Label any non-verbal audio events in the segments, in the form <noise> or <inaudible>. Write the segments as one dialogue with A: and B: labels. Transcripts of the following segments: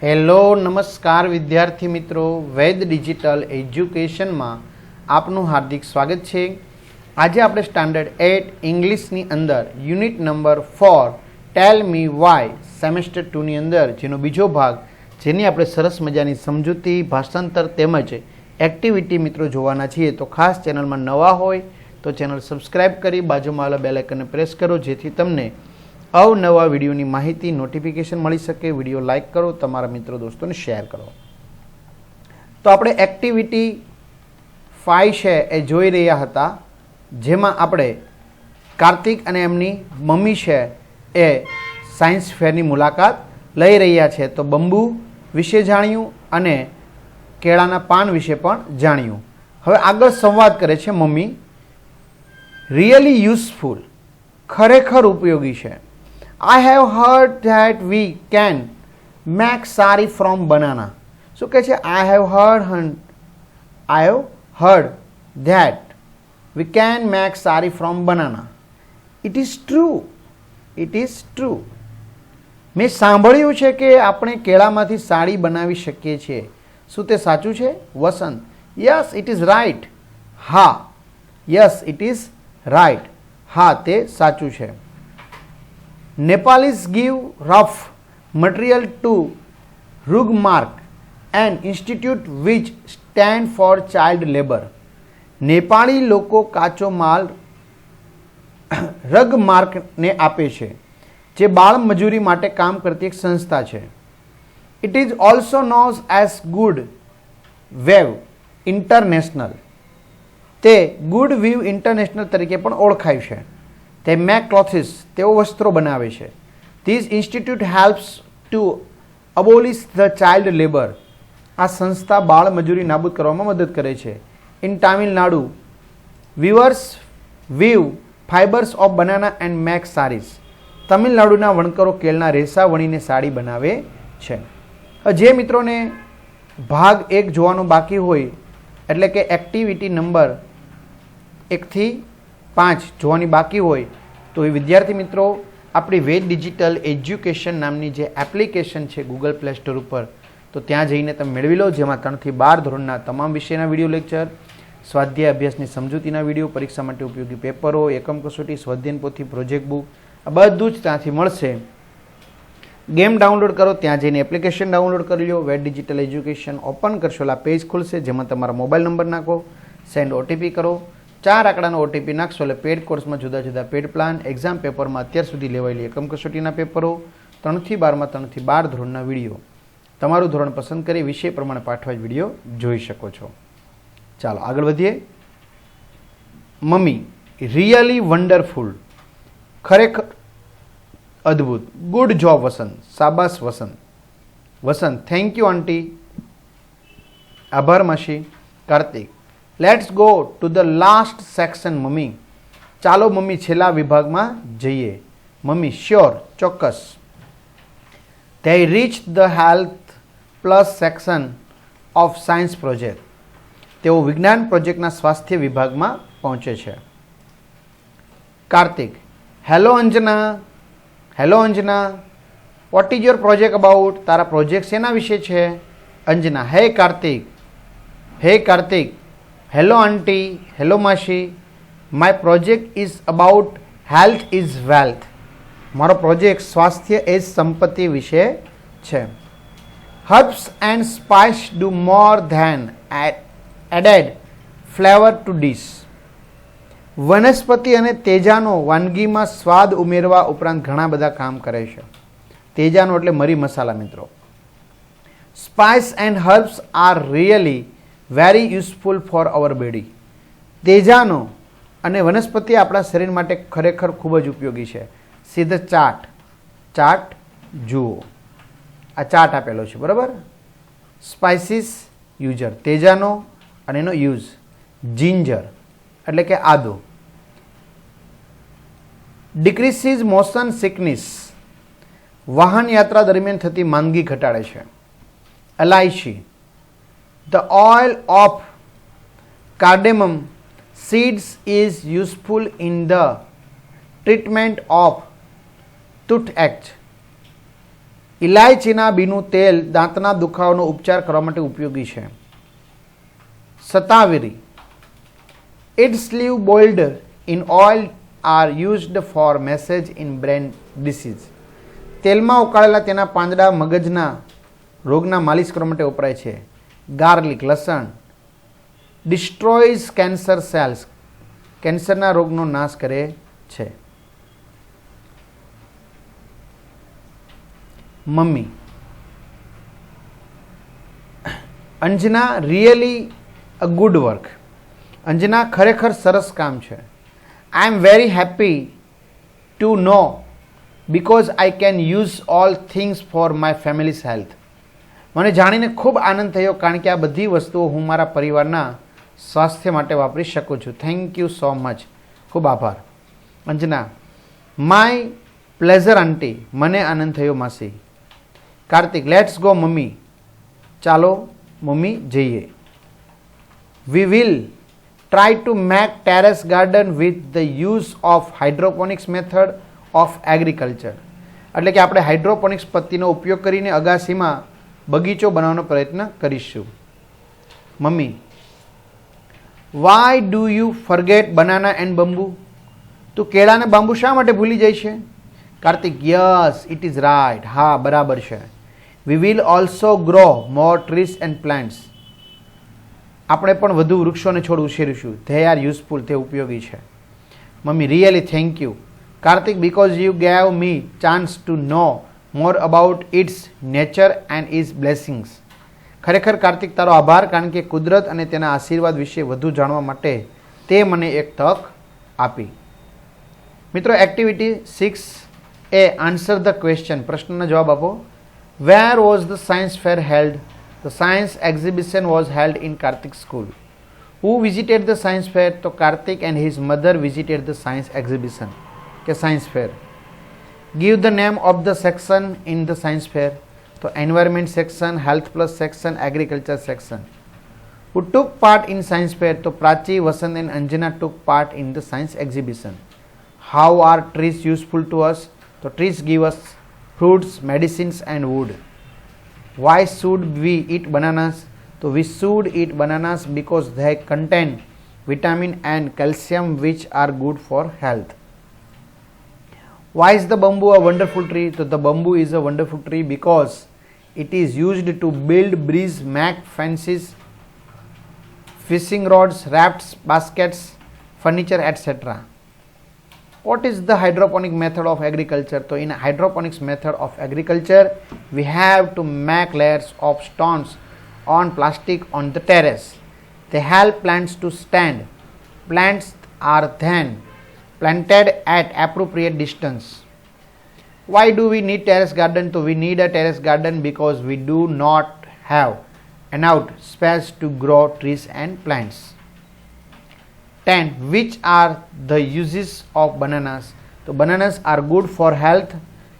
A: Hello નમસ્કાર વિદ્યાર્થી મિત્રો. વૈદ ડિજિટલ એજ્યુકેશનમાં આપનું હાર્દિક સ્વાગત છે. આજે આપણે સ્ટાન્ડર્ડ એટ ઇંગ્લિશની અંદર unit number four, tell me why semester ટુની અંદર જેનો બીજો ભાગ, જેની આપણે સરસ મજાની સમજૂતી, ભાષાંતર તેમજ એક્ટિવિટી મિત્રો જોવાના છીએ. તો ખાસ ચેનલમાં નવા હોય તો ચેનલ સબસ્ક્રાઈબ કરી, બાજુમાં આવેલા બેલ આઇકનને પ્રેસ કરો, જેથી તમને અવનવા વિડીયોની માહિતી નોટિફિકેશન મળી શકે, વીડિયો લાઇક કરો, તમારા મિત્રો દોસ્તોને શેર કરો. તો આપણે એક્ટિવિટી ફાઈવ છે એ જોઈ રહ્યા હતા, જેમાં આપણે કાર્તિક અને એમની મમ્મી છે એ સાયન્સ ફેરની મુલાકાત લઈ રહ્યા છે. તો બંબુ વિશે જાણ્યું અને કેળાના પાન વિશે પણ જાણ્યું. હવે આગળ સંવાદ કરે છે મમ્મી. રિયલી યુઝફુલ ખરેખર ઉપયોગી છે. I have heard that we can make sari from banana શું કહે છે આઈ હેવ હર્ડ હન I have heard that we can make sari from banana it is true it is true મેં સાંભળ્યું છે કે આપણે કેળામાંથી સાડી બનાવી શકીએ છીએ. શું તે સાચું છે? Vasant. Yes it is right હા. યસ ઇટ ઇઝ રાઇટ હા, તે સાચું છે. Nepalis give rough material to Rugmark, an institute which stand for child labor. Nepali લોકો કાચો માલ <coughs> રગમાર્કને આપે છે જે બાળ મજૂરી માટે કામ કરતી એક સંસ્થા છે. It is also knows as good wave international તે ગુડ વીવ ઇન્ટરનેશનલ તરીકે પણ ઓળખાય છે. તે મેક ક્લોથિસ તેઓ વસ્ત્રો બનાવે છે. This institute helps to abolish the child labour આ સંસ્થા બાળ મજૂરી નાબૂદ કરવામાં મદદ કરે છે. In Tamil Nadu weavers weave fibres of banana and make saris તમિલનાડુના વણકરો કેળના રેસા વણીને સાડી બનાવે છે. જે મિત્રોને ભાગ એક જોવાનું બાકી હોય, એટલે કે એક્ટિવિટી નંબર એકથી પાંચ જોવાની બાકી હોય તો એ વિદ્યાર્થી મિત્રો, આપણી વેદ ડિજિટલ એજ્યુકેશન નામની જે એપ્લિકેશન છે ગૂગલ પ્લે સ્ટોર ઉપર, તો ત્યાં જઈને તમે મેળવી લો, જેમાં ત્રણથી બાર ધોરણના તમામ વિષયના વીડિયો લેક્ચર સ્વાધ્યાય અભ્યાસની સમજૂતીના વીડિયો પરીક્ષા માટે ઉપયોગી પેપરો, એકમ કસોટી, સ્વાધ્યાયન પોથી પ્રોજેક્ટ બુક આ બધું જ ત્યાંથી મળશે. ગેમ ડાઉનલોડ કરો, ત્યાં જઈને એપ્લિકેશન ડાઉનલોડ કરી લો વેટ ડિજિટલ એજ્યુકેશન ઓપન કરશો, એટલે પેજ ખુલશે, જેમાં તમારા મોબાઈલ નંબર નાખો સેન્ડ ઓટીપી કરો ચાર આંકડાનો ઓટીપી નાખશો એટલે પેડ કોર્સમાં જુદા જુદા પેડ પ્લાન એક્ઝામ પેપરમાં અત્યાર સુધી લેવાયેલી એકમ કસોટીના પેપરો, ત્રણથી બારમાં, ત્રણથી બાર ધોરણના વીડિયો. તમારું ધોરણ પસંદ કરી વિષય પ્રમાણે પાઠવા વીડિયો જોઈ શકો છો. ચાલો, આગળ વધીએ. Mummy, really wonderful. ખરેખર અદ્ભુત. Good job, Vasant. સાબાસ, વસંત. વસંત, થેન્ક યુ, આંટી. આભાર, માસી. Kartik let's go to the last section mummy ચાલો મમ્મી છેલ્લા વિભાગમાં જઈએ. મમ્મી શ્યોર ચોક્કસ. They reach the health plus section of science project તેઓ વિજ્ઞાન પ્રોજેક્ટના સ્વાસ્થ્ય વિભાગમાં પહોંચે છે. Kartik hello Anjana. Hello Anjana. What is your project about તારા પ્રોજેક્ટ શેના વિશે છે? Anjana hey Kartik. Hey Kartik. Hello aunty hello માસી my project is about health is wealth મારો પ્રોજેક્ટ સ્વાસ્થ્ય એ સંપત્તિ વિશે છે. Herbs and spice do more than added flavour to dish વનસ્પતિ અને તેજાનો વાનગીમાં સ્વાદ ઉમેરવા ઉપરાંત ઘણા બધા કામ કરે છે. તેજાનો એટલે મરી મસાલા, મિત્રો. Spice and herbs are really very useful for our body તેજાનો અને વનસ્પતિ આપણા શરીર માટે ખરેખર ખૂબ જ ઉપયોગી છે. સીધ ચાટ. ચાટ જુઓ. આ ચાટ આપેલો છે, બરાબર? સ્પાઇસીસ યુઝર તેજાનો અને એનો યુઝ જિંજર એટલે કે આદો. ડિક્રીસીઝ મોશન સિકનેસ વાહન યાત્રા દરમિયાન થતી માંદગી ઘટાડે છે. એલાયચી the oil of cardamom seeds is useful in the treatment of toothache. ઇલાયચીના બીનું તેલ દાંતના દુખાવાનો ઉપચાર કરવા માટે ઉપયોગી છે. સતાવેરી its leave boiled in oil are used for massage in brain disease તેલમાં ઉકાળેલા તેના પાંદડા મગજના રોગના માલિશ કરવા માટે વપરાય છે. ગાર્લિક લસણ. ડિસ્ટ્રોઇઝ કેન્સર સેલ્સ કેન્સરના રોગનો નાશ કરે છે. Mummy. Anjana really a good work Anjana ખરેખર સરસ કામ છે. I am very happy to know because I can use all things for my family's health મને જાણીને ખૂબ આનંદ થયો કારણ કે આ બધી વસ્તુઓ હું મારા પરિવારના સ્વાસ્થ્ય માટે વાપરી શકું છું. થેન્ક યુ સો મચ ખૂબ આભાર. અંજના માય પ્લેઝર આંટી મને આનંદ થયો માસી. Kartik let's go mummy. ચાલો, મમ્મી, જઈએ. We will try to make terrace garden with the use of hydroponics method of agriculture એટલે કે આપણે હાઇડ્રોપોનિક્સ પદ્ધતિનો ઉપયોગ કરીને અગાસીમાં બગીચો બનાવવાનો પ્રયત્ન કરીશું. Mummy why do you forget banana and bamboo તું કેળા અને બાંબુ શા માટે ભૂલી જાય છે? Kartik yes it is right હા, બરાબર છે. We will also grow more trees and plants આપણે પણ વધુ વૃક્ષોને છોડ ઉછેરીશું. ધે આર યુઝફુલ તે ઉપયોગી છે. Mummy really thank you Kartik because you gave me chance to know more about its nature and is blessings ખરેખર કાર્તિક, તારો આભાર, કારણ કે કુદરત અને તેના આશીર્વાદ વિશે વધુ જાણવા માટે તે મને એક તક આપી. મિત્રો activity six A answer the question પ્રશ્નનો જવાબ આપો. Where was the science fair held the science exhibition was held in Kartik school who visited the science fair તો Kartik and his mother visited the science exhibition કે science fair give the name of the section in the science fair. So environment section health plus section agriculture section. Who took part in science fair? So prachi vasant and anjana took part in the science exhibition. How are trees useful to us? So trees give us fruits medicines and wood. Why should we eat bananas? So we should eat bananas because they contain vitamin and calcium which are good for health why is the bamboo a wonderful tree so the bamboo is a wonderful tree because it is used to build bridges make fences fishing rods, rafts, baskets, furniture, etc. What is the hydroponic method of agriculture? So, in hydroponics method of agriculture, we have to make layers of stones on plastic on the terrace. They help plants to stand. Plants are then planted at appropriate distance. Why do we need terrace garden? So, we need a terrace garden because we do not have enough space to grow trees and plants. 10. Which are the uses of bananas? So, bananas are good for health.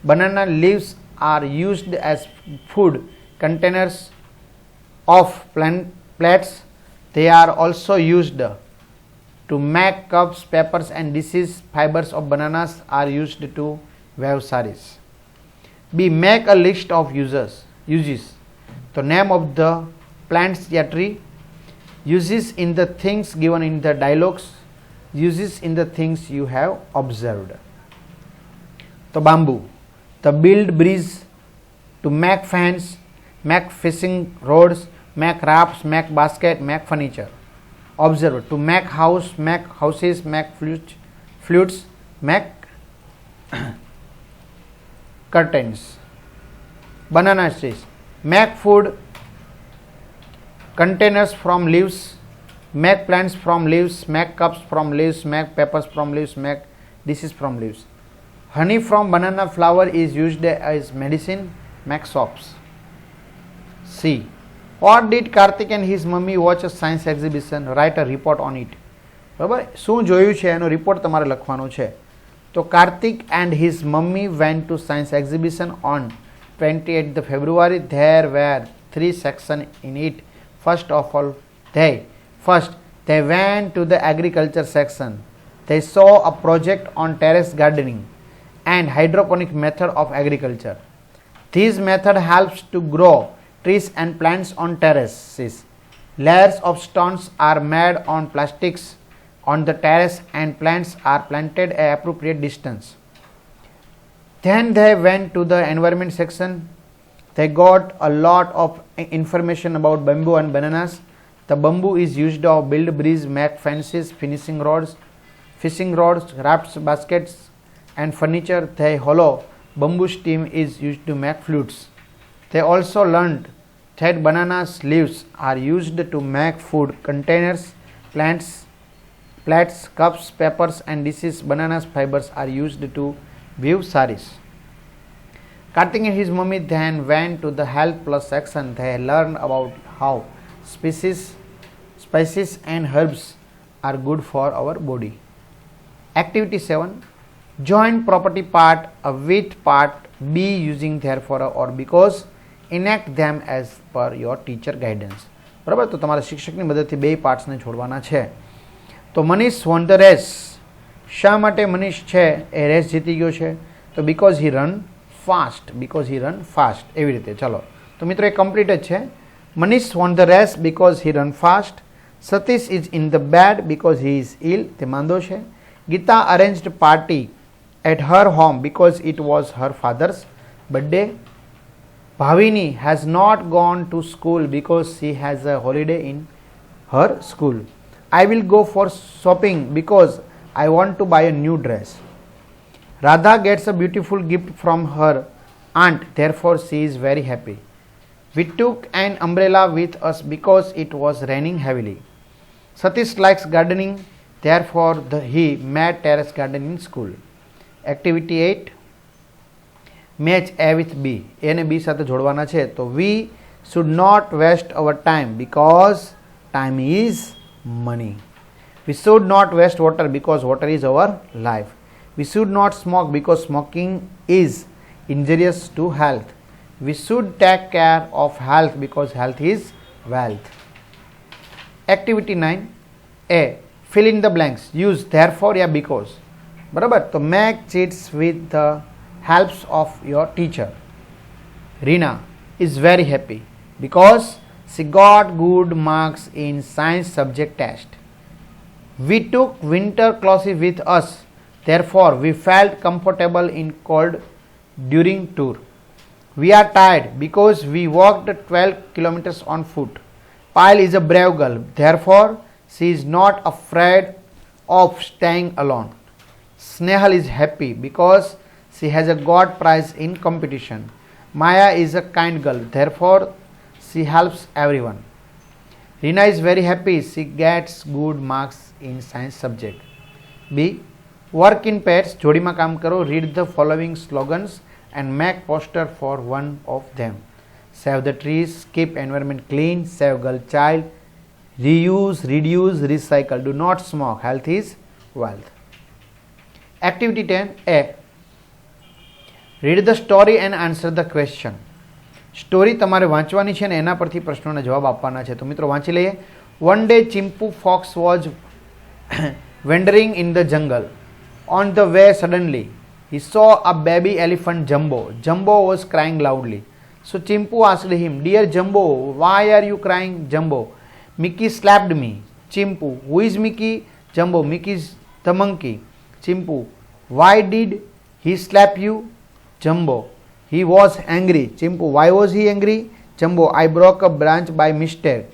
A: Banana leaves are used as food containers of plant plates. They are also used to make cups, papers, and dishes, fibers of bananas are used to weave saris. B. Make a list of uses. Uses. The name of the plants या tree. Uses in the things given in the dialogues. Uses in the things you have observed. The bamboo. The build bridge. To make fans, Make fishing rods. Make rafts. Make basket. Make furniture. Observe to make house, make houses, make flutes, flutes, make <coughs> curtains. Banana trees, make food, containers from leaves, make plants from leaves, make cups from leaves, make papers from leaves, make dishes from leaves. Honey from banana flower is used as medicine, make soaps. C. What did Karthik and his mummy watch a science exhibition? Write a report on it. બરાબર શું જોયું છે એનો report તમારે લખવાનો છે તો Kartik and his mummy went to science exhibition on twenty eight the February there were three section in it First of all, they first they went to the agriculture section. They saw a project on terrace gardening and hydroponic method of agriculture. This method helps to grow trees and plants on terraces. Layers of stones are made on plastics on the terrace and plants are planted at appropriate distance. Then they went to the environment section. They got a lot of information about bamboo and bananas. The bamboo is used to build bridges, make fences, finishing rods, fishing rods, rafts, baskets, and furniture. They hollow bamboo stem is used to make flutes. They also learned that banana leaves are used to make food containers, plants, plates, cups, papers, and dishes. Bananas fibers are used to weave saris. Kartik and his mummy then went to the health plus section. They learned about how species, spices and herbs are good for our body. Activity 7 Join property part A with part B using therefore or because enact them as per your teacher guidance બરાબર? તો તમારા શિક્ષકની મદદથી બે પાર્ટ્સને છોડવાના છે. તો Manish won the race શા માટે મનીષ છે? એ રેસ જીતી ગયો છે. તો because he run fast because he run fast એવી રીતે. ચલો. તો મિત્રો, એ કમ્પ્લીટ જ છે. Manish won the race because he run fast Satish is in the bed because he is ill તે માંદો છે. Gita arranged party at her home because it was her father's birthday Bhavini has not gone to school because she has a holiday in her school. I will go for shopping because I want to buy a new dress. Radha gets a beautiful gift from her aunt, therefore, she is very happy. We took an umbrella with us because it was raining heavily. Satish likes gardening, therefore, the, he made terrace garden in school. Activity 8 match A with B એને B સાથે જોડવાના છે, તો we should not waste our time because time is money we should not waste water because water is our life we should not smoke because smoking is injurious to health we should take care of health because health is wealth activity nine A fill the blanks use there four યા because બરાબર? તો make chits with the helps of your teacher. Rina is very happy because she got good marks in science subject test. We took winter clothes with us. Therefore we felt comfortable in cold during tour. We are tired because we walked 12 kilometers on foot. Pyle is a brave girl. Therefore she is not afraid of staying alone. Snehal is happy because she has a God prize in competition. Maya is a kind girl, therefore, she helps everyone. Rina is very happy. She gets good marks in science subject. B. Work in pairs. જોડીમાં કામ karo. Read the following slogans and make poster for one of them. Save the trees. Keep environment clean. Save girl child. Reuse, reduce, recycle. Do not smoke. Health is wealth. Activity 10. A. Read the story and answer the question story તમારે વાંચવાની છે ને એના પરથી પ્રશ્નોના જવાબ આપવાના છે તો મિત્રો વાંચી લઈએ one day Chimpu fox was wandering in the jungle on the way suddenly saw a baby elephant jumbo jumbo was crying loudly so chimpu asked him dear jumbo why are you crying jumbo mickey slapped me chimpu who is mickey jumbo mickey is the monkey chimpu why did he slap you jumbo he was angry chimpu why was he angry jumbo i broke a branch by mistake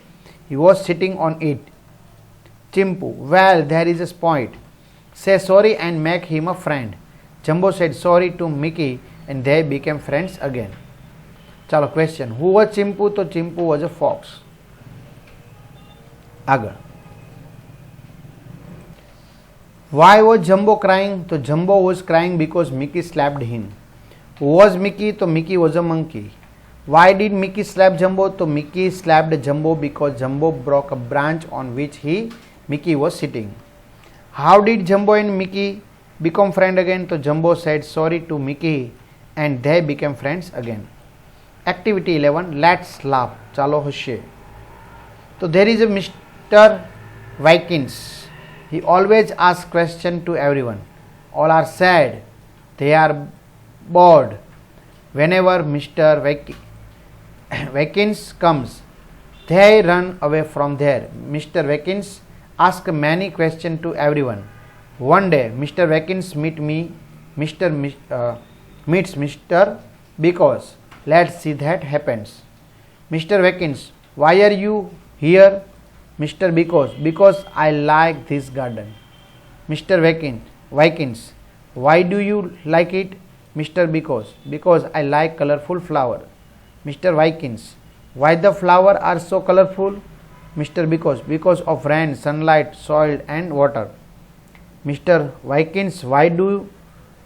A: he was sitting on it chimpu well there is a point say sorry and make him a friend jumbo said sorry to mickey and they became friends again ચાલો question who was Chimpu તો Chimpu was a fox આગળ why was Jumbo crying તો Jumbo was crying because Mickey slapped him was Mickey? So Mickey was a monkey. Why did Mickey slap Jumbo? So Mickey slapped Jumbo because Jumbo broke a branch on which he Mickey was sitting. How did Jumbo and Mickey become friends again? So Jumbo said sorry to Mickey and they became friends again. Activity 11 Let's laugh. Chalo hushe. So there is a Mr. Vikings. He always asks question to everyone. All are sad. They are bored whenever Mr. Vakins comes, they run away from there. Mr. Vakins asks many questions to everyone. One day, Mr. Vakins meet me, Mr. Uh, meets Mr. because let's see that happens. Mr. Vakins, why are you here? Mr. Because because I like this garden. Mr. Vakins, Vikings, why do you like it? Mr. Because because I like colorful flower. Mr. Vikings, why the flower are so colorful? Mr. Because because of rain, sunlight, soil and water. Mr. Vikings, why do you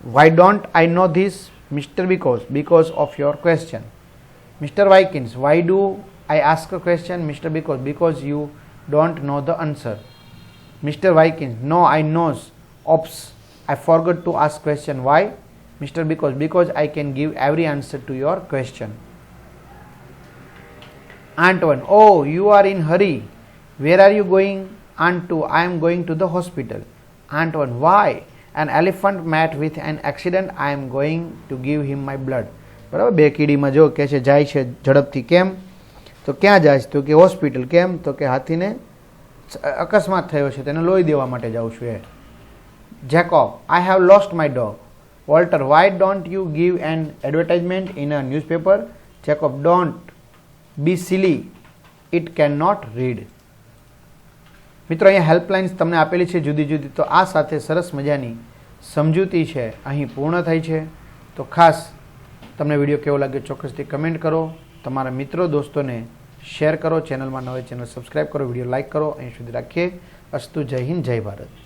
A: why don't I know this? Mr. Because because of your question. Mr. Vikings, why do I ask a question? Mr. Because because you don't know the answer. Mr. Vikings, no, I knows. Ops, I forgot to ask question. Why? Mr. Because because I can give every answer to your question. Aunt 1, oh, you are in hurry. Where are you going? Aunt 2, I am going to the hospital. Aunt 1, why? An elephant met with an accident. I am going to give him my blood. બરાબર બે કીડીમાં જો કે છે જાય છે ઝડપથી કેમ તો ક્યાં જાય છે તો કે હોસ્પિટલ કેમ તો કે હાથીને અકસ્માત થયો છે તેને લોહી દેવા માટે જાઉં છું એ Jacob I have lost my dog Walter why don't you give an advertisement in a newspaper Jacob don't be silly it can not read મિત્રો, અહીંયા હેલ્પલાઇન્સ તમને આપેલી છે જુદી જુદી. તો આ સાથે સરસ મજાની સમજૂતી છે. અહીં પૂર્ણ થઈ છે. તો ખાસ તમને વીડિયો કેવો લાગ્યો ચોક્કસથી કમેન્ટ કરો. તમારા મિત્રો, દોસ્તોને શેર કરો. ચેનલમાં નવે ચેનલ સબસ્ક્રાઈબ કરો. વીડિયો લાઇક કરો. અહીં સુધી રાખીએ. અસ્તુ જય હિન્દ, જય ભારત.